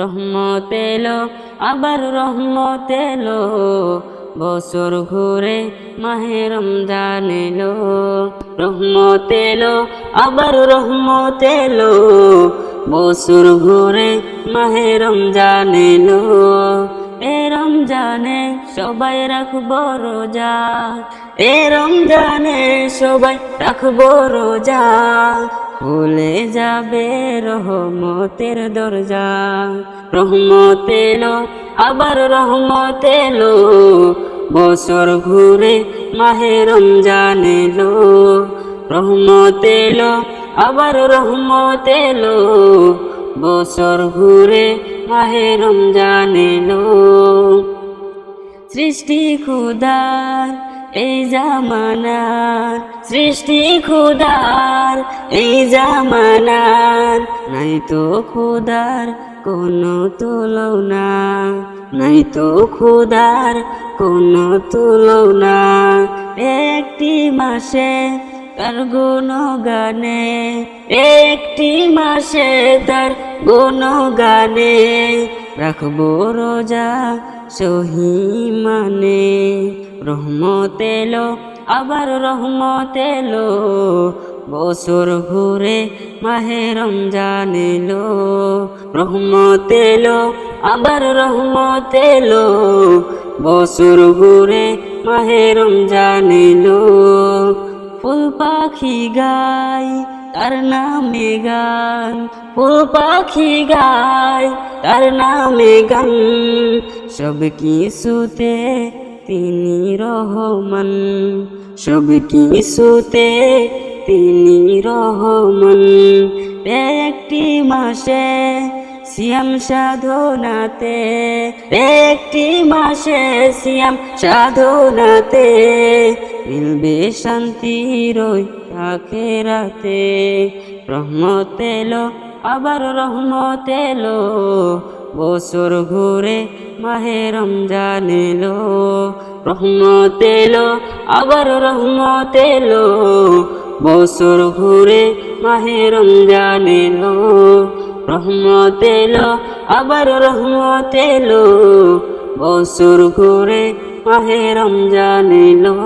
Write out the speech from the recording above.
রহমত এলো, আবার রহমত এলো। বছর ঘুরে মাহে রমজান এলো, রহমত এলো, আবার রহমত এলো। বছর ঘুরে মাহে রমজান এলো, এ রমজানে সবাই রাখব রোজা, এ রমজানে সবাই রাখব রোজা। খুলে যাবে রহমতের দরজা। রহমত এলো আবার রহমত এলো বছর ঘুরে মাহে রমজান এলো। রহমত এলো আবার রহমত এলো বছর ঘুরে মাহে রমজান সৃষ্টি খুদার এই জামানার সৃষ্টি খুদার এই জামানার। নাই তো খুদার কোনো তুলনা, নাই তো খুদার কোনো তুলনা। একটি মাসে তার গুণ গানে একটি মাসে তার গুণ গানে রাখব রোজা সহি মানে রহমত এলো, আবার রহমত এলো। বছর ঘুরে মাহে রমজান এলো। রহমত এলো, আবার রহমত এলো। বছর ঘুরে মাহে রমজান এলো। ফুল পাখি গায় তার নামে গান, ফুল পাখি গায়, তার নামে গান। সব কিছুতে তিনি রহমান, সব কিছুতে তিনি রহমান। একটি মাসে সিয়াম সাধনাতে, একটি মাসে সিয়াম সাধনাতে, মিলবে শান্তি রই রাতে। রহমত এলো, আবার রহমত এলো, বছর ঘুরে মাহে রমজান এলো। রহমত এলো, আবার রহমত এলো, বছর ঘুরে মাহে রমজান এলো। রহমত এলো আবার রহমত এলো। বছর ঘুরে মাহে রমজান এলো।